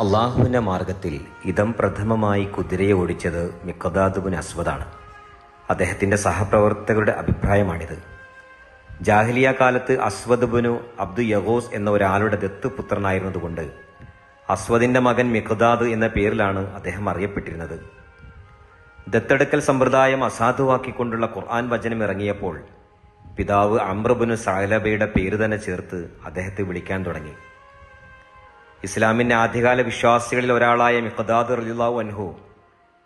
അള്ളാഹുവിന്റെ മാർഗത്തിൽ ഇതം പ്രഥമമായി കുതിരയെ ഓടിച്ചത് മിക്കദാദുബിൻ അസ്വദാണ് അദ്ദേഹത്തിന്റെ സഹപ്രവർത്തകരുടെ അഭിപ്രായമാണിത്. ജാഹിലിയ കാലത്ത് അസ്വദ്ബുനു അബ്ദു യഗോസ് എന്ന ഒരാളുടെ ദത്തുപുത്രനായിരുന്നതുകൊണ്ട് അസ്വദിന്റെ മകൻ മിഖദാദ് എന്ന പേരിലാണ് അദ്ദേഹം അറിയപ്പെട്ടിരുന്നത്. ദത്തെടുക്കൽ സമ്പ്രദായം അസാധുവാക്കിക്കൊണ്ടുള്ള ഖുർആൻ വചനം ഇറങ്ങിയപ്പോൾ പിതാവ് അമ്രബുനു സാഹലബയുടെ പേര് തന്നെ ചേർത്ത് അദ്ദേഹത്തെ വിളിക്കാൻ തുടങ്ങി. ഇസ്ലാമിന്റെ ആദ്യകാല വിശ്വാസികളിൽ ഒരാളായ മിഖദാദ് റലിള്ളാഹു അൻഹു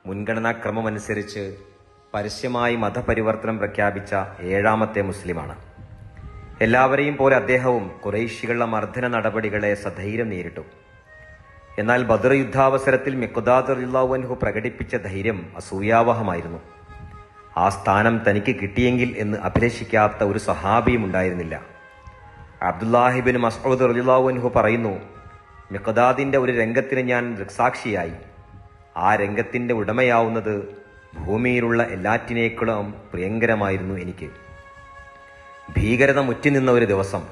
മുൻഗണനാക്രമമനുസരിച്ച് പരസ്യമായി മതപരിവർത്തനം പ്രഖ്യാപിച്ച ഏഴാമത്തെ മുസ്ലിമാണ്. എല്ലാവരെയും പോലെ അദ്ദേഹവും കുറേശികളുടെ മർദ്ദന നടപടികളെ സധൈര്യം നേരിട്ടു. എന്നാൽ ബദർ യുദ്ധാവസരത്തിൽ മിക്കുദാദ് അൻഹു പ്രകടിപ്പിച്ച ധൈര്യം അസൂയാവഹമായിരുന്നു. ആ സ്ഥാനം തനിക്ക് കിട്ടിയെങ്കിൽ എന്ന് അഭിലഷിക്കാത്ത ഒരു സഹാബിയും ഉണ്ടായിരുന്നില്ല. അബ്ദുല്ലാഹിബിൻ മസൂദ് റലിള്ളാഹു പറയുന്നു മിഖദാദിന്റെ ഒരു രംഗത്തിന് ഞാൻ ദൃക്സാക്ഷിയായി. ആ രംഗത്തിന്റെ ഉടമയാവുന്നത് ഭൂമിയിലുള്ള എല്ലാറ്റിനേക്കാളും പ്രിയങ്കരമായിരുന്നു എനിക്ക്. ഭീകരത മുറ്റിനിന്ന ഒരു ദിവസം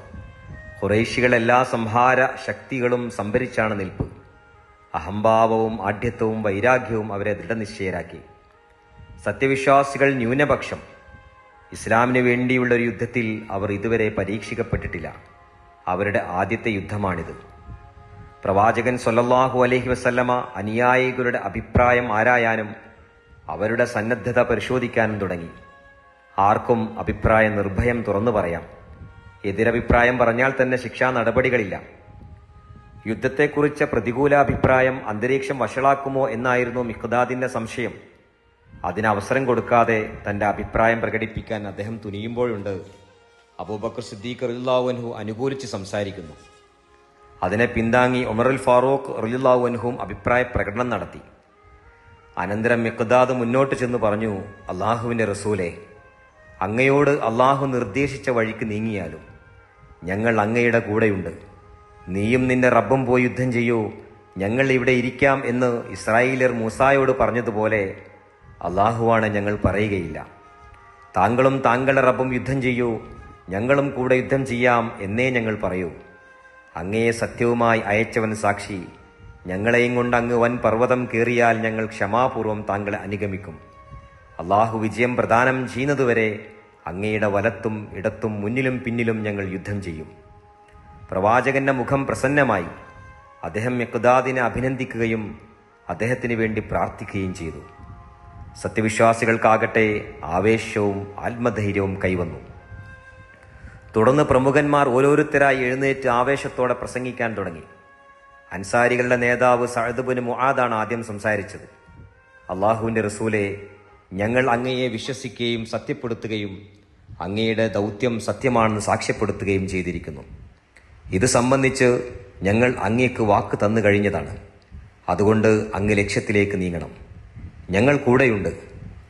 കുറേശികളെല്ലാ സംഹാര ശക്തികളും സംഭരിച്ചാണ് നിൽപ്പ്. അഹംഭാവവും ആഢ്യത്വവും വൈരാഗ്യവും അവരെ ദൃഢനിശ്ചയരാക്കി. സത്യവിശ്വാസികൾ ന്യൂനപക്ഷം. ഇസ്ലാമിന് വേണ്ടിയുള്ള ഒരു യുദ്ധത്തിൽ അവർ ഇതുവരെ പരീക്ഷിക്കപ്പെട്ടിട്ടില്ല. അവരുടെ ആദ്യത്തെ യുദ്ധമാണിത്. പ്രവാചകൻ സൊല്ലാഹു അലഹി വസല്ലമ അനുയായികളുടെ അഭിപ്രായം ആരായാനും അവരുടെ സന്നദ്ധത പരിശോധിക്കാനും തുടങ്ങി. ആർക്കും അഭിപ്രായ നിർഭയം തുറന്നു പറയാം. എതിരഭിപ്രായം പറഞ്ഞാൽ തന്നെ ശിക്ഷാ നടപടികളില്ല. യുദ്ധത്തെക്കുറിച്ച പ്രതികൂലാഭിപ്രായം അന്തരീക്ഷം വഷളാക്കുമോ എന്നായിരുന്നു മിഖ്ദാദിന്റെ സംശയം. അതിന് അവസരം കൊടുക്കാതെ തന്റെ അഭിപ്രായം പ്രകടിപ്പിക്കാൻ അദ്ദേഹം തുനിയുമ്പോഴുണ്ട്. അബൂബക്കർ സിദ്ദീഖ് റില്ലാവുൻഹു അനുകൂലിച്ച് സംസാരിക്കുന്നു. അതിനെ പിന്താങ്ങി ഉമറുൽ ഫാറൂഖ് റില്ലാവുൻഹും അഭിപ്രായ പ്രകടനം നടത്തി. അനന്തരം മിക്കദാദ് മുന്നോട്ട് ചെന്ന് പറഞ്ഞു അള്ളാഹുവിന്റെ റസൂലെ അങ്ങയോട് അള്ളാഹു നിർദ്ദേശിച്ച വഴിക്ക് നീങ്ങിയാലും ഞങ്ങൾ അങ്ങയുടെ കൂടെയുണ്ട്. നീയും നിന്റെ റബ്ബും പോയി യുദ്ധം ചെയ്യൂ. ഞങ്ങൾ ഇവിടെ ഇരിക്കാം എന്ന് ഇസ്രായേലിയർ മൂസായോട് പറഞ്ഞതുപോലെ അള്ളാഹുവാണ് ഞങ്ങൾ പറയുകയില്ല. താങ്കളും താങ്കളുടെ റബ്ബും യുദ്ധം ചെയ്യൂ. ഞങ്ങളും കൂടെ യുദ്ധം ചെയ്യാം എന്നേ ഞങ്ങൾ പറയൂ. അങ്ങയെ സത്യവുമായി അയച്ചവൻ സാക്ഷി ഞങ്ങളെയും കൊണ്ട് അങ്ങ് വൻ പർവതം കയറിയാൽ ഞങ്ങൾ ക്ഷമാപൂർവം താങ്കളെ അനുഗമിക്കും. അള്ളാഹു വിജയം പ്രദാനം ചെയ്യുന്നതുവരെ അങ്ങയുടെ വലത്തും ഇടത്തും മുന്നിലും പിന്നിലും ഞങ്ങൾ യുദ്ധം ചെയ്യും. പ്രവാചകന്റെ മുഖം പ്രസന്നമായി അദ്ദേഹം യക്കുദാദിനെ അഭിനന്ദിക്കുകയും അദ്ദേഹത്തിന് വേണ്ടി പ്രാർത്ഥിക്കുകയും ചെയ്തു. സത്യവിശ്വാസികൾക്കാകട്ടെ ആവേശവും ആത്മധൈര്യവും കൈവന്നു. തുടർന്ന് പ്രമുഖന്മാർ ഓരോരുത്തരായി എഴുന്നേറ്റ് ആവേശത്തോടെ പ്രസംഗിക്കാൻ തുടങ്ങി. അൻസാരികളുടെ നേതാവ് സഅദ്ബുന് മുആദാണ് ആദ്യം സംസാരിച്ചത്. അള്ളാഹുവിന്റെ റസൂലെ ഞങ്ങൾ അങ്ങയെ വിശ്വസിക്കുകയും സത്യപ്പെടുത്തുകയും അങ്ങയുടെ ദൗത്യം സത്യമാണെന്ന് സാക്ഷ്യപ്പെടുത്തുകയും ചെയ്തിരിക്കുന്നു. ഇത് സംബന്ധിച്ച് ഞങ്ങൾ അങ്ങേക്ക് വാക്ക് തന്നു കഴിഞ്ഞതാണ്. അതുകൊണ്ട് അങ്ങ് ലക്ഷ്യത്തിലേക്ക് നീങ്ങണം. ഞങ്ങൾ കൂടെയുണ്ട്.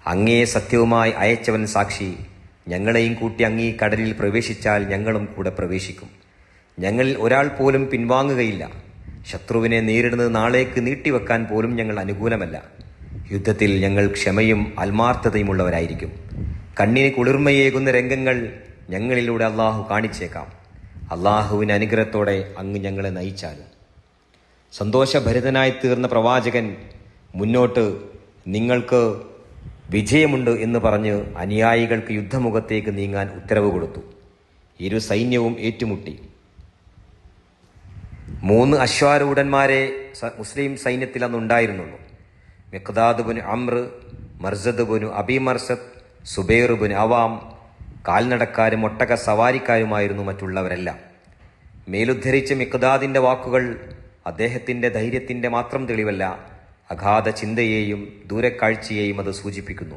അങ്ങയെ സത്യവുമായി അയച്ചവൻ സാക്ഷി ഞങ്ങളെയും കൂട്ടി അങ്ങീ കടലിൽ പ്രവേശിച്ചാൽ ഞങ്ങളും കൂടെ പ്രവേശിക്കും. ഞങ്ങളിൽ ഒരാൾ പോലും പിൻവാങ്ങുകയില്ല. ശത്രുവിനെ നേരിടുന്നത് നാളേക്ക് നീട്ടിവെക്കാൻ പോലും ഞങ്ങൾ അനുകൂലമല്ല. യുദ്ധത്തിൽ ഞങ്ങൾ ക്ഷമയും ആത്മാർത്ഥതയുമുള്ളവരായിരിക്കും. കണ്ണിന് കുളിർമയേകുന്ന രംഗങ്ങൾ ഞങ്ങളിലൂടെ അള്ളാഹു കാണിച്ചേക്കാം. അള്ളാഹുവിന് അനുഗ്രഹത്തോടെ അങ്ങ് ഞങ്ങളെ നയിച്ചാലും. സന്തോഷഭരിതനായി തീർന്ന പ്രവാചകൻ മുന്നോട്ട് നിങ്ങൾക്ക് വിജയമുണ്ട് എന്ന് പറഞ്ഞ് അനുയായികൾക്ക് യുദ്ധമുഖത്തേക്ക് നീങ്ങാൻ ഉത്തരവ് കൊടുത്തു. ഇരു സൈന്യവും ഏറ്റുമുട്ടി. മൂന്ന് അശ്വാരൂഢന്മാരെ മുസ്ലിം സൈന്യത്തിൽ അന്ന് ഉണ്ടായിരുന്നുള്ളൂ. മിഖ്ദാദുബുന് അമ്ര മർസദുബുനു അബി മർസദ് സുബൈറുബുന് അവാം കാൽനടക്കാരും ഒട്ടക സവാരിക്കാരുമായിരുന്നു മറ്റുള്ളവരെല്ലാം. മേലുദ്ധരിച്ച മിഖ്ദാദിന്റെ വാക്കുകൾ അദ്ദേഹത്തിന്റെ ധൈര്യത്തിന്റെ മാത്രം തെളിവല്ല അഗാധ ചിന്തയെയും ദൂരക്കാഴ്ചയെയും അത് സൂചിപ്പിക്കുന്നു.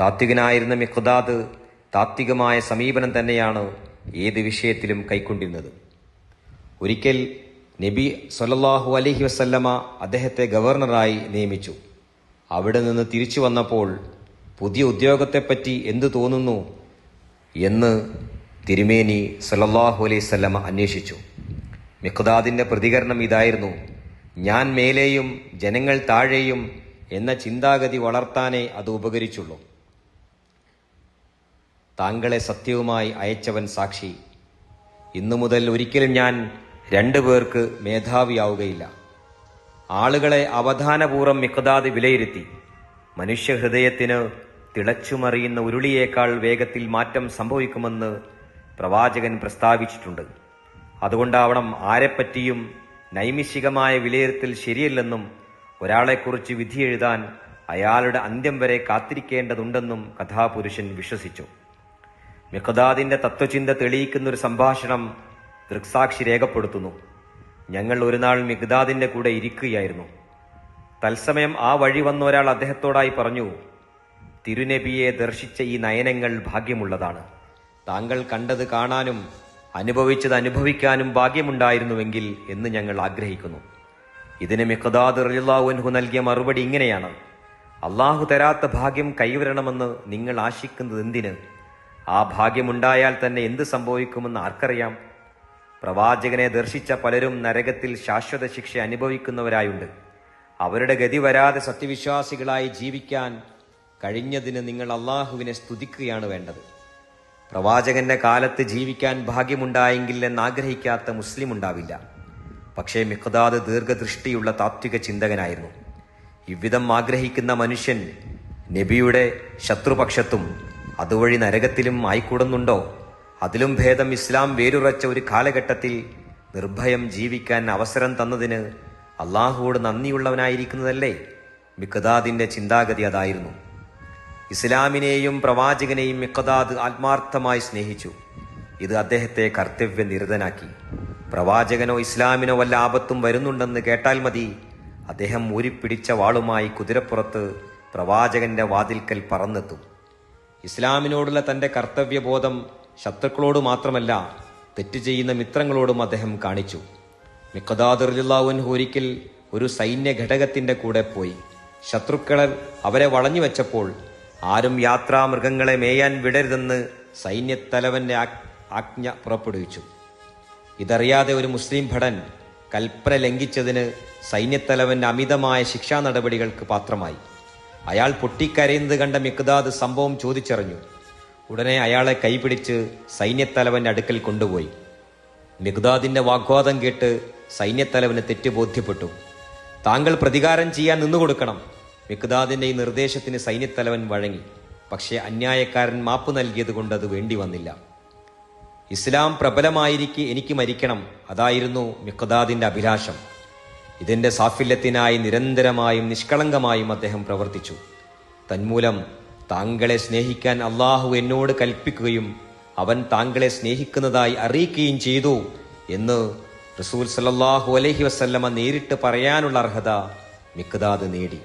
താത്വികനായിരുന്ന മിഖ്ദാദ് താത്വികമായ സമീപനം തന്നെയാണ് ഏത് വിഷയത്തിലും കൈക്കൊണ്ടിരുന്നത്. ഒരിക്കൽ നബി സൊല്ലാഹു അലഹി വസല്ലമ അദ്ദേഹത്തെ ഗവർണറായി നിയമിച്ചു. അവിടെ നിന്ന് തിരിച്ചു വന്നപ്പോൾ പുതിയ ഉദ്യോഗത്തെപ്പറ്റി എന്തു തോന്നുന്നു എന്ന് തിരുമേനി സല്ലാഹു അലൈഹി വസല്ലമ അന്വേഷിച്ചു. മിഖ്ദാദിന്റെ പ്രതികരണം ഇതായിരുന്നു. ഞാൻ മേലെയും ജനങ്ങൾ താഴെയും എന്ന ചിന്താഗതി വളർത്താനേ അത് ഉപകരിച്ചുള്ളൂ. താങ്കളെ സത്യവുമായി അയച്ചവൻ സാക്ഷി. ഇന്നു മുതൽ ഒരിക്കലും ഞാൻ രണ്ടു പേർക്ക് മേധാവിയാവുകയില്ല. ആളുകളെ അവധാനപൂർവം മിക്കതാത് വിലയിരുത്തി. മനുഷ്യഹൃദയത്തിന് തിളച്ചുമറിയുന്ന ഉരുളിയേക്കാൾ വേഗത്തിൽ മാറ്റം സംഭവിക്കുമെന്ന് പ്രവാചകൻ പ്രസ്താവിച്ചിട്ടുണ്ട്. അതുകൊണ്ടാവണം ആരെപ്പറ്റിയും നൈമിഷികമായ വിലയിരുത്തൽ ശരിയല്ലെന്നും ഒരാളെക്കുറിച്ച് വിധി എഴുതാൻ അയാളുടെ അന്ത്യം വരെ കാത്തിരിക്കേണ്ടതുണ്ടെന്നും കഥാപുരുഷൻ വിശ്വസിച്ചു. മിഖദാദിന്റെ തത്വചിന്ത തെളിയിക്കുന്നൊരു സംഭാഷണം ദൃക്സാക്ഷി രേഖപ്പെടുത്തുന്നു. ഞങ്ങൾ ഒരു നാൾ മിഖ്ദാദിന്റെ കൂടെ ഇരിക്കുകയായിരുന്നു. തത്സമയം ആ വഴി വന്ന ഒരാൾ അദ്ദേഹത്തോടായി പറഞ്ഞു തിരുനബിയെ ദർശിച്ച ഈ നയനങ്ങൾ ഭാഗ്യമുള്ളതാണ്. താങ്കൾ കണ്ടത് കാണാനും അനുഭവിച്ചത് അനുഭവിക്കാനും ഭാഗ്യമുണ്ടായിരുന്നുവെങ്കിൽ എന്ന് ഞങ്ങൾ ആഗ്രഹിക്കുന്നു. ഇതിന് മിഖദാദ് റലിള്ളാഹുൻഹു നൽകിയ മറുപടി ഇങ്ങനെയാണ്. അള്ളാഹു തരാത്ത ഭാഗ്യം കൈവരണമെന്ന് നിങ്ങൾ ആശിക്കുന്നത് എന്തിന്? ആ ഭാഗ്യമുണ്ടായാൽ തന്നെ എന്ത് സംഭവിക്കുമെന്ന് ആർക്കറിയാം? പ്രവാചകനെ ദർശിച്ച പലരും നരകത്തിൽ ശാശ്വത ശിക്ഷ അനുഭവിക്കുന്നവരായുണ്ട്. അവരുടെ ഗതി വരാതെ സത്യവിശ്വാസികളായി ജീവിക്കാൻ കഴിഞ്ഞതിന് നിങ്ങൾ അള്ളാഹുവിനെ സ്തുതിക്കുകയാണ് വേണ്ടത്. പ്രവാചകന്റെ കാലത്ത് ജീവിക്കാൻ ഭാഗ്യമുണ്ടായെങ്കിൽ എന്നാഗ്രഹിക്കാത്ത മുസ്ലിം ഉണ്ടാവില്ല പക്ഷേ മിഖദാദ് ദീർഘദൃഷ്ടിയുള്ള താത്വിക ചിന്തകനായിരുന്നു. ഇவ்விധം ആഗ്രഹിക്കുന്ന മനുഷ്യൻ നബിയുടെ ശത്രുപക്ഷത്തും അതുവഴി നരകത്തിലും ആയിക്കൂടുന്നുണ്ടോ? അതിലും ഭേദം ഇസ്ലാം വേരുറച്ച ഒരു കാലഘട്ടത്തിൽ നിർഭയം ജീവിക്കാൻ അവസരം തന്നതിന് അള്ളാഹുവോട് നന്ദിയുള്ളവനായിരിക്കുന്നതല്ലേ? മിഖദാദിന്റെ ചിന്താഗതി അതായിരുന്നു. ഇസ്ലാമിനെയും പ്രവാചകനെയും മിഖദാദ് ആത്മാർത്ഥമായി സ്നേഹിച്ചു. ഇത് അദ്ദേഹത്തെ കർത്തവ്യ നിരതനാക്കി. പ്രവാചകനോ ഇസ്ലാമിനോ വല്ല ആപത്തും വരുന്നുണ്ടെന്ന് കേട്ടാൽ മതി. അദ്ദേഹം ഊരിപ്പിടിച്ച വാളുമായി കുതിരപ്പുറത്ത് പ്രവാചകന്റെ വാതിൽക്കൽ പറന്നെത്തും. ഇസ്ലാമിനോടുള്ള തന്റെ കർത്തവ്യബോധം ശത്രുക്കളോട് മാത്രമല്ല തെറ്റ് ചെയ്യുന്ന മിത്രങ്ങളോടും അദ്ദേഹം കാണിച്ചു. മിക്കദാദുർലാവുൻ ഒരിക്കൽ ഒരു സൈന്യ ഘടകത്തിന്റെ കൂടെ പോയി. ശത്രുക്കൾ അവരെ വളഞ്ഞു വെച്ചപ്പോൾ ആരും യാത്രാമൃഗങ്ങളെ മേയാൻ വിടരുതെന്ന് സൈന്യത്തലവന്റെ ആജ്ഞ പുറപ്പെടുവിച്ചു. ഇതറിയാതെ ഒരു മുസ്ലിം ഭടൻ കൽപ്പന ലംഘിച്ചതിന് സൈന്യത്തലവന്റെ അമിതമായ ശിക്ഷാ നടപടികൾക്ക് പാത്രമായി. അയാൾ പൊട്ടിക്കരയുന്നത് കണ്ട മിക്കതാത് സംഭവം ചോദിച്ചറിഞ്ഞു. ഉടനെ അയാളെ കൈപിടിച്ച് സൈന്യത്തലവന്റെ അടുക്കൽ കൊണ്ടുപോയി. മിഗ്ദാദിന്റെ വാഗ്വാദം കേട്ട് സൈന്യത്തലവന് തെറ്റ് ബോധ്യപ്പെട്ടു. താങ്കൾ പ്രതികാരം ചെയ്യാൻ നിന്നുകൊടുക്കണം. മിഗ്ദാദിന്റെ ഈ നിർദ്ദേശത്തിന് സൈന്യത്തലവൻ വഴങ്ങി. പക്ഷേ അന്യായക്കാരൻ മാപ്പ് നൽകിയത് കൊണ്ട് അത് വേണ്ടി വന്നില്ല. ഇസ്ലാം പ്രബലമായിരിക്കെ എനിക്ക് മരിക്കണം അതായിരുന്നു മിക്താദിന്റെ അഭിലാഷം. ഇതിന്റെ സാഫല്യത്തിനായി നിരന്തരമായും നിഷ്കളങ്കമായും അദ്ദേഹം പ്രവർത്തിച്ചു. തന്മൂലം താങ്കളെ സ്നേഹിക്കാൻ അള്ളാഹു എന്നോട് കൽപ്പിക്കുകയും അവൻ താങ്കളെ സ്നേഹിക്കുന്നതായി അറിയിക്കുകയും ചെയ്തു എന്ന് റസൂൽ സല്ലല്ലാഹു അലഹി വസല്ലമ നേരിട്ട് പറയാനുള്ള അർഹത മിക്കദാദ് നേടി.